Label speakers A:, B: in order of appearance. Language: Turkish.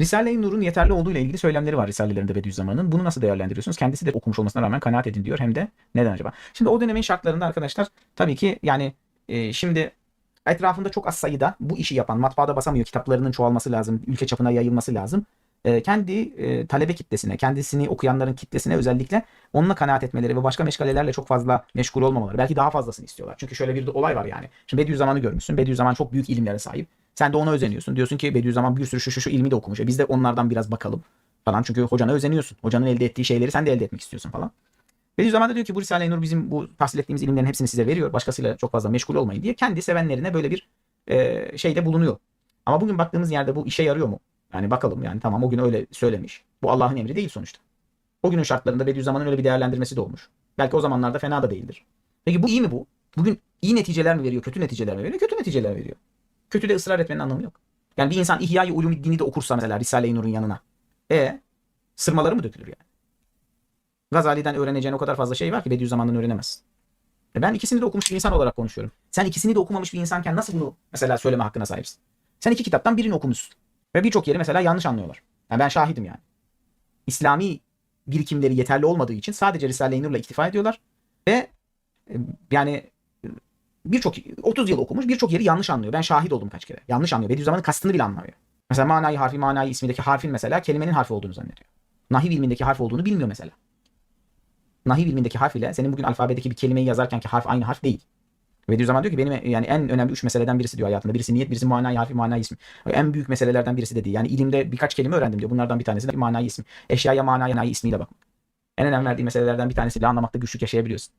A: Risale-i Nur'un yeterli olduğu ile ilgili söylemleri var Risalelerinde Bediüzzaman'ın. Bunu nasıl değerlendiriyorsunuz? Kendisi de okumuş olmasına rağmen kanaat edin diyor. Hem de neden acaba? Şimdi o dönemin şartlarında arkadaşlar tabii ki yani e, şimdi etrafında çok az sayıda bu işi yapan, matbaada basamıyor, kitaplarının çoğalması lazım, ülke çapına yayılması lazım. E, kendi e, talebe kitlesine, kendisini okuyanların kitlesine özellikle onunla kanaat etmeleri ve başka meşgalelerle çok fazla meşgul olmamaları. Belki daha fazlasını istiyorlar. Çünkü şöyle bir de olay var yani. Şimdi Bediüzzaman'ı görmüşsün. Bediüzzaman çok büyük ilimlere sahip. Sen de ona özeniyorsun. Diyorsun ki Bediüzzaman bir sürü şu şu şu ilmi de okumuş. E biz de onlardan biraz bakalım falan. Çünkü hocana özeniyorsun. Hocanın elde ettiği şeyleri sen de elde etmek istiyorsun falan. Bediüzzaman da diyor ki bu Risale-i Nur bizim bu tahsil ettiğimiz ilimlerin hepsini size veriyor. Başkasıyla çok fazla meşgul olmayın diye kendi sevenlerine böyle bir e, şeyde bulunuyor. Ama bugün baktığımız yerde bu işe yarıyor mu? Yani bakalım yani tamam o gün öyle söylemiş. Bu Allah'ın emri değil sonuçta. O günün şartlarında Bediüzzaman'ın öyle bir değerlendirmesi de olmuş. Belki o zamanlarda fena da değildir. Peki bu iyi mi bu? Bugün iyi neticeler mi veriyor, kötü neticeler mi veriyor? Kötü neticeler veriyor. Kötü de ısrar etmenin anlamı yok. Yani bir insan İhya-i Ulumuddin'i de okursa mesela Risale-i Nur'un yanına. E sırmaları mı dökülür yani? Gazali'den öğreneceğin o kadar fazla şey var ki Bediüzzaman'dan öğrenemezsin. E ben ikisini de okumuş bir insan olarak konuşuyorum. Sen ikisini de okumamış bir insanken nasıl bunu mesela söyleme hakkına sahipsin? Sen iki kitaptan birini okumuşsun. Ve birçok yeri mesela yanlış anlıyorlar. Yani ben şahidim yani. İslami birikimleri yeterli olmadığı için sadece Risale-i Nur'la iktifa ediyorlar. Ve e, yani birçok 30 yıl okumuş birçok yeri yanlış anlıyor. Ben şahit oldum kaç kere. Yanlış anlıyor. Bediüzzaman'ın kastını bile anlamıyor. Mesela manayı harfi manayı ismindeki harfin mesela kelimenin harfi olduğunu zannediyor. Nahiv ilmindeki harf olduğunu bilmiyor mesela. Nahiv ilmindeki harf ile senin bugün alfabedeki bir kelimeyi yazarken ki harf aynı harf değil. Bediüzzaman diyor ki benim yani en önemli üç meseleden birisi diyor hayatımda. Birisi niyet, birisi manayı harfi, manayı ismi. En büyük meselelerden birisi de değil. Yani ilimde birkaç kelime öğrendim diyor. Bunlardan bir tanesi de manayı ismi. Eşyaya manayı ismiyle bakmak. En önem verdiği meselelerden bir tanesiyle anlamakta güçlük yaşayabiliyorsun.